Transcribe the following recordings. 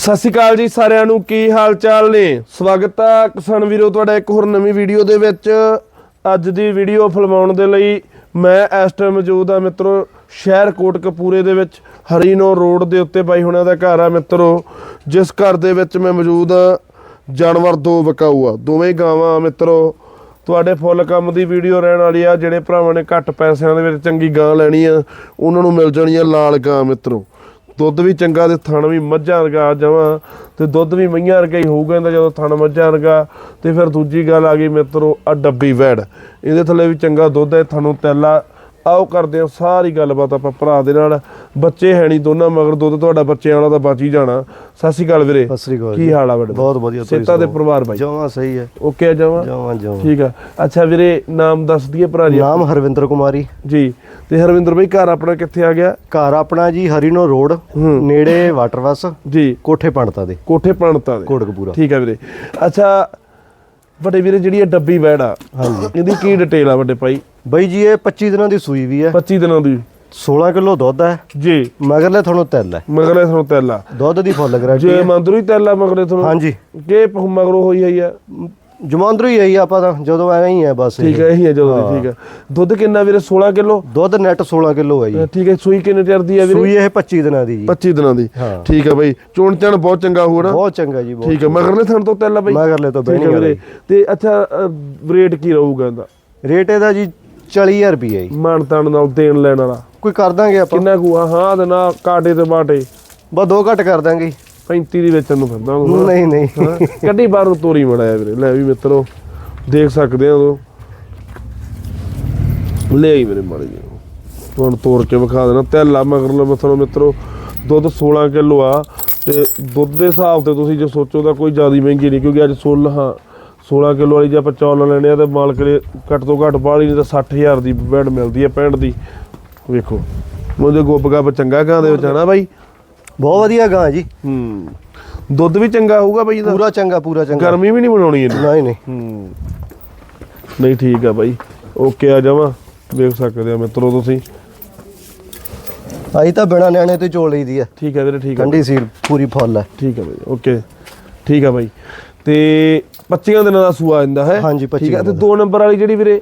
ਸਤਿ ਸ਼੍ਰੀ ਅਕਾਲ ਜੀ ਸਾਰਿਆਂ ਨੂੰ, ਕੀ ਹਾਲ ਚਾਲ ਨੇ? ਸਵਾਗਤ ਹੈ ਕਿਸਾਨ ਵੀਰੋ, ਤੁਹਾਡਾ ਇੱਕ ਹੋਰ ਨਵੀਂ ਵੀਡੀਓ ਦੇ ਵਿੱਚ। ਅੱਜ ਦੀ ਵੀਡੀਓ ਫਿਲਮਾਉਣ ਦੇ ਲਈ ਮੈਂ ਇਸ ਟਾਈਮ ਮੌਜੂਦ ਆ ਮਿੱਤਰੋ, ਸ਼ਹਿਰ ਕੋਟਕਪੂਰੇ ਦੇ ਵਿੱਚ, ਹਰੀਨੋ ਰੋਡ ਦੇ ਉੱਤੇ ਬਾਈ ਹੁਣਾਂ ਦਾ ਘਰ ਆ ਮਿੱਤਰੋ, ਜਿਸ ਘਰ ਦੇ ਵਿੱਚ ਮੈਂ ਮੌਜੂਦ ਆ। ਜਾਨਵਰ ਦੋ ਵਿਕਾਊ ਆ ਦੋਵੇਂ ਗਾਵਾਂ ਆ ਮਿੱਤਰੋ। ਤੁਹਾਡੇ ਫੁੱਲ ਕੰਮ ਦੀ ਵੀਡੀਓ ਰਹਿਣ ਵਾਲੀ ਆ, ਜਿਹੜੇ ਭਰਾਵਾਂ ਨੇ ਘੱਟ ਪੈਸਿਆਂ ਦੇ ਵਿੱਚ ਚੰਗੀ ਗਾਂ ਲੈਣੀ ਆ, ਉਹਨਾਂ ਨੂੰ ਮਿਲ ਜਾਣੀ ਆ ਲਾਲ ਗਾਂ ਮਿੱਤਰੋ। ਦੁੱਧ ਵੀ ਚੰਗਾ ਤੇ ਥਣ ਵੀ ਮੱਝਾਂ ਵਰਗਾ ਜਾਵਾਂ ਤੇ ਦੁੱਧ ਵੀ ਮਈਆਂ ਵਰਗਾ ਹੀ ਹੋਊਗਾ ਇਹਦਾ ਜਦੋਂ ਥਣ ਮੱਝਾਂ ਵਰਗਾ। ਤੇ ਫਿਰ ਦੂਜੀ ਗੱਲ ਆ ਗਈ ਮਿੱਤਰੋ ਆ ਡੱਬੀ ਵੈੜ। ਇਹਦੇ ਥੱਲੇ ਵੀ ਚੰਗਾ ਦੁੱਧ ਹੈ, ਥਣੋਂ ਤੈਲਾ ਆਓ ਕਰਦੇ ਆ ਸਾਰੀ ਗੱਲਬਾਤ ਆਪਾਂ ਭਰਾ ਦੇ ਨਾਲ। ਬੱਚੇ ਹੈ ਨਹੀਂ ਦੋਨਾਂ ਮਗਰ ਦੁੱਧ ਤੁਹਾਡਾ ਬੱਚਿਆਂ ਵਾਲਾ ਤਾਂ ਬਚ ਹੀ ਜਾਣਾ। ਸਤਿ ਸ਼੍ਰੀ ਅਕਾਲ ਵੀਰੇ। ਸਤਿ ਸ੍ਰੀ ਅਕਾਲ ਕੀ। ਹਾਲ ਆ ਬੜੇ ਬਹੁਤ ਵਧੀਆ ਤੁਸੀਂ ਸੇਤਾ ਦੇ? ਪਰਿਵਾਰ ਬਾਈ। ਜਮਾਂ ਸਹੀ ਹੈ। ਓਕੇ ਆ ਜਾਵਾਂ ਜਮਾਂ ਜਮਾਂ। ਠੀਕ ਆ। ਅੱਛਾ ਵੀਰੇ ਨਾਮ ਦੱਸ ਦਈਏ ਭਰਾ ਜੀ ਨਾਮ ਹਰਵਿੰਦਰ ਕੁਮਾਰੀ। ਜੀ। ਤੇ ਹਰਵਿੰਦਰ ਭਾਈ ਘਰ ਆਪਣਾ ਕਿੱਥੇ ਆ ਗਿਆ? ਘਰ ਆਪਣਾ ਜੀ ਹਰੀਨੋ ਰੋਡ। ਨੇੜੇ ਵਾਟਰਵਸ ਜੀ। ਕੋਠੇ ਪੰਡਤਾ ਦੇ। ਕੋਠੇ ਪਣਤਾ ਦੇ। ਕੋਟਕਪੂਰਾ। ਠੀਕ ਆ ਵੀਰੇ। ਅੱਛਾ ਵੱਡੇ ਵੀਰੇ ਜਿਹੜੀ ਇਹ ਡੱਬੀ ਵੈੜ ਆ ਹਾਂਜੀ। ਇਹਦੀ ਕੀ ਡਿਟੇਲ ਆ ਵੱਡੇ ਭਾਈ? ਬਈ ਜੀ ਇਹ 25 ਦਿਨਾਂ ਦੀ ਸੂਈ ਵੀ ਹੈ। 25 ਦਿਨਾਂ ਦੀ। 16 ਕਿਲੋ ਦੁੱਧ ਹੈ। ਜੀ। ਮਗਰਲੇ ਤੁਹਾਨੂੰ ਤਿਲ ਹੈ। ਮਗਰੇ ਤੁਹਾਨੂੰ ਤੈਲਾ ਦੁੱਧ ਦੀ ਫੁੱਲ ਗਰੰਟੀ ਜੇ ਹੈ। ਮੰਦਰੂ ਹੀ ਤੈਲਾ ਮਗਰੇ ਤੁਹਾਨੂੰ ਹਾਂਜੀ। ਕਿ ਮਗਰੋਂ ਹੋਈ ਹੋਈ ਆ। ਜਮਾਂਦਰੂ ਹੀ ਆਈ ਆਪਾਂ ਤਾਂ ਜਦੋਂ ਐਵੇਂ ਹੀ ਹੈ ਬਸ। ਠੀਕ ਹੈ ਇਹੀ ਆ ਜਦੋਂ ਠੀਕ ਆ ਦੁੱਧ ਕਿੰਨਾ ਵੀਰੇ? 16 ਕਿਲੋ? ਦੁੱਧ ਨੈਟ 16 ਕਿਲੋ ਹੈ ਜੀ। ਠੀਕ ਹੈ ਸੂਈ ਕਿੰਨੇ ਚਿਰ ਦੀ ਆ ਵੀਰੇ? ਸੂਈ ਇਹ 25 ਦਿਨਾਂ ਦੀ ਜੀ। 25 ਦਿਨਾਂ ਦੀ। ਹਾਂ। ਠੀਕ ਆ ਬਾਈ ਚੋਣ ਚਣ ਬਹੁਤ ਚੰਗਾ ਹੋਣਾ ਬਹੁਤ ਚੰਗਾ ਜੀ ਬਹੁਤ ਠੀਕ ਆ ਮਗਰਲੇ ਥਣ ਤੋਂ ਤੈਲਾ ਬਾਈ। ਮਗਰਲੇ ਤੋਂ ਆ ਵੀਰੇ। ਤੇ ਅੱਛਾ ਰੇਟ ਕੀ ਰਹੂਗਾ ਇਹਦਾ? ਰੇਟ ਇਹਦਾ ਜੀ 40000 ਰੁਪਏ ਜੀ। ਮਾਨ ਤਾਨ ਨਾਲ ਦੇਣ ਲੈਣ ਵਾਲਾ। ਕੋਈ ਕਰ ਦਾਂਗੇ ਆਪਾਂ? ਕਿੰਨਾ ਕੁ ਆ? ਹਾਂ ਤੇ ਨਾ ਕਾਟੇ ਤੇ ਬਾਟੇ। ਬਸ ਦੋ ਘੱਟ ਕਰ ਦਾਂਗੇ ਜੀ। 35 ਦੀ ਵੇਚਣ ਨੂੰ ਫਿਰਦਾ ਹਾਂ ਨਹੀਂ ਨਹੀਂ। ਕੱਢੀ ਬਾਹਰ ਤੋਰੀ ਮੜਾਇਆ ਵੀਰੇ। ਲੈ ਵੀ ਮਿੱਤਰੋ ਦੇਖ ਸਕਦੇ ਆ ਉਹ ਲੈ ਆਈ ਮੇਰੇ ਮਾੜੀ ਜੀ ਤੁਹਾਨੂੰ ਤੋੜ ਕੇ ਵਿਖਾ ਦੇਣਾ। ਤੈਲਾ ਮਗਰ ਲੋ ਮਥਰੋ ਮਿੱਤਰੋ। ਦੁੱਧ 16 ਕਿਲੋ ਆ। ਤੇ ਦੁੱਧ ਦੇ ਹਿਸਾਬ ਤੇ ਤੁਸੀਂ ਜੇ ਸੋਚੋ ਤਾਂ ਕੋਈ ਜ਼ਿਆਦਾ ਮਹਿੰਗੀ ਨਹੀਂ ਕਿਉਂਕਿ ਅੱਜ 16 ਹਾਂ 16 ਕਿਲੋ ਵਾਲੀ ਜੇ ਆਪਾਂ ਚੌਲ ਲੈਣੇ ਆ ਤੇ ਮਾਲਕ ਨੇ ਘੱਟ ਤੋਂ ਘੱਟ ਬਾਹਲੀ ਨਹੀਂ ਤਾਂ 60000 ਦੀ ਬੈਡ ਮਿਲਦੀ ਹੈ 65 ਦੀ। ਵੇਖੋ। ਉਹਦੇ ਗੋਪ ਗੱਪ ਚੰਗਾ ਗਾਂ ਦੇ ਵਿੱਚ ਆਣਾ ਬਾਈ। ਬਹੁਤ ਵਧੀਆ ਗਾਂ ਜੀ। ਹੂੰ। ਦੁੱਧ ਵੀ ਚੰਗਾ ਹੋਊਗਾ ਬਾਈ ਇਹਦਾ। ਪੂਰਾ ਚੰਗਾ ਪੂਰਾ ਚੰਗਾ। ਗਰਮੀ ਵੀ ਨਹੀਂ ਬਣਾਉਣੀ ਇਹਨੂੰ। ਨਹੀਂ ਨਹੀਂ। ਹੂੰ। ਨਹੀਂ ਠੀਕ ਆ ਬਾਈ। ਓਕੇ ਆ ਜਾਵਾਂ। ਵੇਖ ਸਕਦੇ ਆ ਮਿੱਤਰੋ ਤੁਸੀਂ। ਆਈ ਤਾਂ ਬਿਨਾ ਨਿਆਣੇ ਤੇ ਚੋਲ ਲਈਦੀ ਹੈ ਠੀਕ ਆ ਵੀਰੇ ਠੀਕ ਆ ਠੰਡੀ ਸੀਲ ਪੂਰੀ ਫੁੱਲ ਹੈ ਠੀਕ ਆ ਬਾਈ ਓਕੇ। ਠੀਕ ਆ ਬਾਈ। ਤੇ 25 ਦਿਨਾਂ ਦਾ ਸੂਆ ਆਂਦਾ ਹੈ। ਹਾਂਜੀ, 25 ਠੀਕ ਆ ਤੇ ਦਿਨਾਂ ਦੋ। ਨੰਬਰ ਵਾਲੀ ਜਿਹੜੀ ਵੀਰੇ?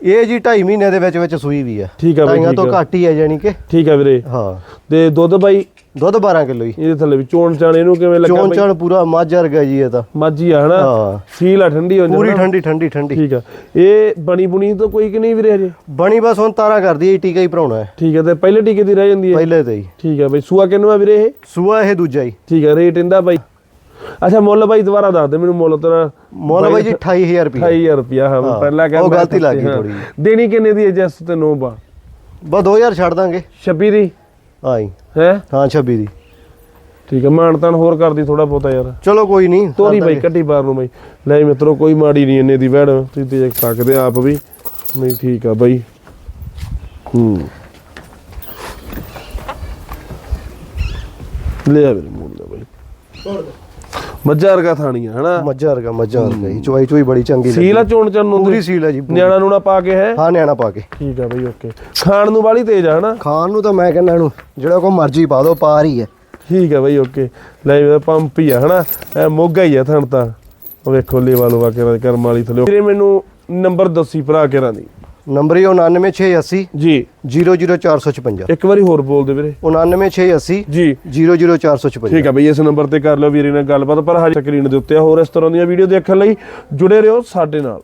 ਇਹ ਜੀ 2.5 ਮਹੀਨੇ ਦੇ ਵਿੱਚ ਵਿੱਚ ਸੂਈ ਵੀ ਹੈ ਠੀਕ ਆ ਬਾਈ, ਢਾਈਆਂ ਤੋਂ ਆ। ਘੱਟ ਹੀ ਹੈ ਜਾਨੀ ਕਿ। ਠੀਕ ਆ ਵੀਰੇ। ਹਾਂ। ਤੇ ਦੁੱਧ ਬਾਈ? ਦੁੱਧ 12 ਕਿਲੋ ਹੀ ਇਹਦੇ ਥੱਲੇ ਵੀ ਚੋਣ ਚਾਣ ਇਹਨੂੰ ਕਿਵੇਂ ਲੱਗਾ ਚੋਣ ਬਾਈ? ਚਾਣ ਪੂਰਾ ਮੱਝ ਵਰਗਾ ਜੀ ਇਹ ਤਾਂ। ਮਾਝੀ ਆ ਹਨਾ? ਹਾਂ। ਫੀਲ ਆ ਠੰਡੀ ਹੋ ਪੂਰੀ ਜਾਂਦਾ ਠੰਡੀ ਠੰਡੀ ਠੰਡੀ। ਠੀਕ ਆ। ਇਹ ਬਣੀ ਬੁਣੀ ਤਾਂ ਕੋਈ ਕਿ ਨਹੀਂ ਵੀਰੇ ਹਜੇ? ਬਣੀ ਬਸ ਹੁਣ ਤਾਰਾ ਕਰਦੀ ਹੈ ਟੀਕਾ ਹੀ ਭਰਾਉਣਾ ਹੈ। ਠੀਕ ਆ ਤੇ ਪਹਿਲੇ ਟੀਕੇ ਦੀ ਰਹਿ ਜਾਂਦੀ ਹੈ? ਪਹਿਲੇ ਤੇ ਹੀ। ਠੀਕ ਆ ਬਾਈ ਸੂਆ ਕਿੰਨੂ ਆ ਵੀਰੇ ਇਹ? ਸੂਆ ਇਹ ਦੂਜਾ ਹੀ ਠੀਕ ਹੈ ਰੇਟ ਇਹਦਾ ਬਾਈ? ਅੱਛਾ ਮੁੱਲ ਬਾਈ ਦੁਬਾਰਾ ਦੱਸ ਦੇ ਮੈਨੂੰ ਮੁੱਲ ਤੇਰਾ ਮੁੱਲ ਬਾਈ ਜੀ 28000 ਰੁਪਏ 28000 ਰੁਪਿਆ ਹਾਂ ਪਹਿਲਾਂ ਉਹ ਮੈਂ ਗਲਤੀ ਲੱਗ ਗਈ। ਥੋੜ੍ਹੀ ਦੇਣੀ ਕਿੰਨੇ ਦੀ ਹੈ ਜੈਸ ਤੇ ਨੋ ਬਾ? ਬਸ 2000 ਛੱਡ ਦਾਂਗੇ। 26 ਦੀ? ਆਈ ਹੈ? ਹਾਂ 26 ਦੀ। ਠੀਕ ਹੈ ਮਾਨਤਾਨ ਹੋਰ ਕਰਦੀ ਥੋੜਾ ਬਹੁਤਾ ਯਾਰ। ਚਲੋ ਕੋਈ ਨਹੀਂ ਤੋਰੀ ਬਾਈ। ਕੱਢੀ ਬਾਹਰ ਨੂੰ ਬਾਈ। ਲੈ ਮਿੱਤਰੋ ਕੋਈ ਮਾੜੀ ਨਹੀਂ ਇੰਨੇ ਦੀ ਵੈੜ ਤੁਸੀਂ ਦੇਖ ਸਕਦੇ ਆਪ ਵੀ। ਨਹੀਂ ਠੀਕ ਆ ਬਾਈ। ਹੂੰ। ਲੈ ਆ ਵੀਰੇ ਮੂਲ ਬਾਈ। ਮੱਝਾਂ ਵਰਗਾ ਥਾਣੀਆਂ ਹਨਾ? ਮੱਝਾਂ ਵਰਗਾ ਮੱਝਾਂ ਵਰਗਾ ਜੀ। ਚੁਆਈ ਚੁਈ ਬੜੀ ਚੰਗੀ ਸੀਲ ਆ ਲੱਗੀ। ਚੋਣ ਚੰਨ ਨੂੰ ਪੂਰੀ ਸੀਲ ਹੈ ਜੀ। ਨਿਆਣਾ ਨੂਣਾ ਪਾ ਕੇ ਹੈ? ਹਾਂ ਨਿਆਣਾ ਪਾ ਕੇ। ਠੀਕ ਆ ਬਈ ਓਕੇ। ਖਾਣ ਨੂੰ ਬਾਲੀ ਤੇਜ਼ ਆ ਹਨਾ? ਖਾਣ ਨੂੰ ਤਾਂ ਮੈਂ ਕਹਿੰਦਾ ਇਹਨੂੰ ਜਿਹੜਾ ਕੋ ਮਰਜ਼ੀ ਪਾ ਦੋ ਪਾਰ ਹੀ ਹੈ। ਠੀਕ ਆ ਬਈ ਓਕੇ। ਲੈ ਪੰਪ ਹੀ ਆ ਹਨਾ? ਇਹ ਮੋਗਾ ਹੀ ਆ ਥਣ ਤਾਂ। ਉਹ ਵੇਖੋ ਲੇਵਾ ਲਵਾ ਕੇ ਕਰਮ ਵਾਲੀ ਥਲੇ। ਵੀਰੇ ਮੈਨੂੰ ਨੰਬਰ ਦੱਸੀ ਭਰਾ ਕੇ ਰਾਂ ਦੀ? ਨੰਬਰ ਹੀ 99680 ਜੀ। 00456 ਇੱਕ ਵਾਰੀ ਹੋਰ ਬੋਲ ਦੇ ਵੀਰੇ 99680 ਜੀ। 00456 ਠੀਕ ਆ ਬਈ ਇਸ ਨੰਬਰ ਤੇ ਕਰ ਲਓ ਵੀਰੇ ਨਾਲ ਗੱਲਬਾਤ ਪਰ ਹਜੇ ਸਕਰੀਨ ਦੇ ਉੱਤੇ। ਹੋਰ ਇਸ ਤਰ੍ਹਾਂ ਦੀਆਂ ਵੀਡੀਓ ਦੇਖਣ ਲਈ ਜੁੜੇ ਰਹੋ ਸਾਡੇ ਨਾਲ।